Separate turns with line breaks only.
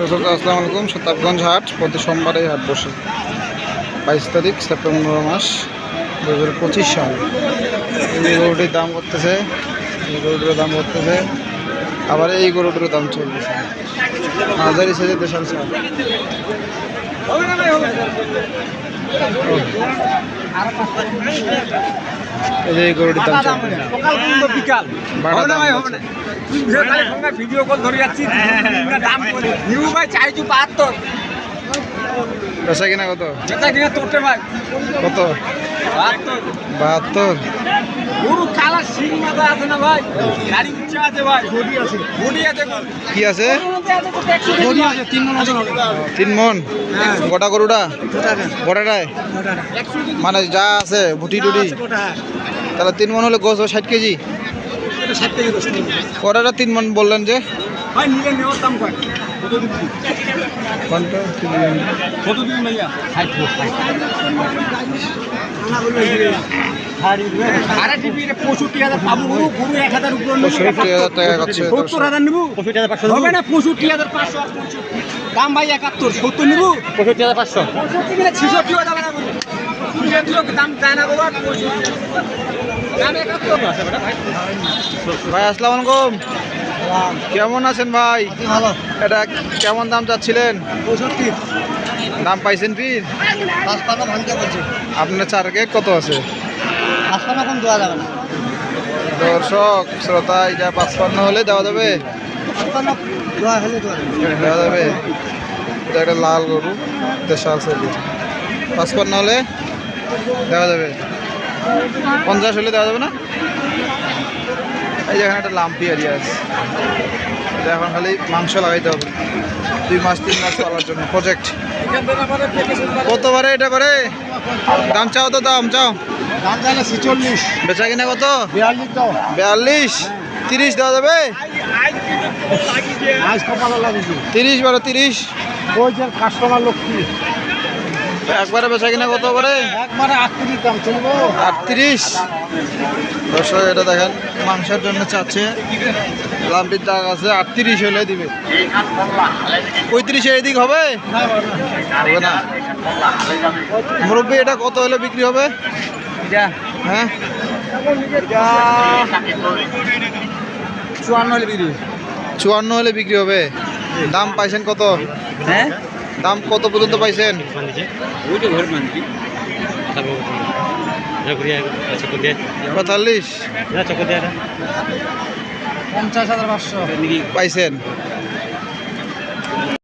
সুশ্রোতা আসসালামু আলাইকুম। শতাবগঞ্জ হাট, প্রতি সোমবার হাট বসে। বাইশ তারিখ, সেপ্টেম্বর মাস দু হাজার পঁচিশ সাল। এই গরুটির দাম করতেছে, এই গরুটির দাম করতেছে, আবার এই গরুটির দাম চলতেছে। হাজারি সাইজের দেশাল সাল যে এই গরুটির দাম
বিকাল ভিডিও কল ধরে যাচ্ছি দাম নিউ ভাই চাইছু বাহাত্তর
বেচা কিনা কত?
যেটা কিনা ভাই
কত?
বাহাত্তর।
বাহাত্তর
গরু কালা সিং আছে না ভাই গাড়ি আছে ভাই বডি আছে বডি আছে
কি আছে?
বডি আছে তিন মন হবে
তিন মন। গোটা গরুটা? গোটাটায়? মানে যা আছে, ভুটি টুটি? তাহলে তিন মন হলে গোছ ষাট কেজি? গোটাটা তিন মন বললেন যে?
ভাই নিলে নেওয়ার দাম ভাই একাত্তর সত্তর নেব?
পঁয়ষট্টি হাজার পাঁচশো।
ছেষট্টি ছেষট্টিও দাম দেয় না
ভাই আসসালামু আলাইকুম। কেমন আছেন ভাই?
ভালো
এটা কেমন দাম চাচ্ছিলেন? দাম পাইছেন
কি?
আপনার টার্গেট কত আছে? দর্শক শ্রোতা এটা পাঁচপান্ন হলে দেওয়া যাবে?
দেওয়া যাবে।
এটা একটা লাল গরু দেশাল পাঁচপান্ন হলে দেওয়া যাবে? পঞ্চাশ হলে দেওয়া যাবে না? এই যে এখানে একটা লাম্পি এরিয়া আছে। এটা এখন খালি মাংস লাগাইতে হবে। দুই মাস তিন মাস পালার জন্য। প্রজেক্ট কত বারে এটা বারে? দাম চাও তো দাম চাও। বেচা কিনা কত?
বিয়াল্লিশ
তিরিশ দেওয়া যাবে? তিরিশ বারো তিরিশ?
ওই যে কাস্টমার লক্ষ্মী।
একবারে বেচা কিনা কত করে?
একবারে আটত্রিশ দাম চলবো
আটত্রিশ? দর্শক এটা দেখেন মাংসের জন্য চাচ্ছে। লাম্পির দাগ আছে আটত্রিশ হলে দিবে। পঁয়ত্রিশে এদিক হবে? হবে না। মুরব্বী এটা কত হলে বিক্রি হবে? হ্যাঁ?
চুয়ান্ন হলে বিক্রি
চুয়ান্ন হলে বিক্রি হবে। দাম পাইছেন কত?
হ্যাঁ?
দাম কত পর্যন্ত পাইছেন?
মানছি
পঁয়তাল্লিশ।
পঞ্চাশ হাজার পাঁচশো।
পাইছেন।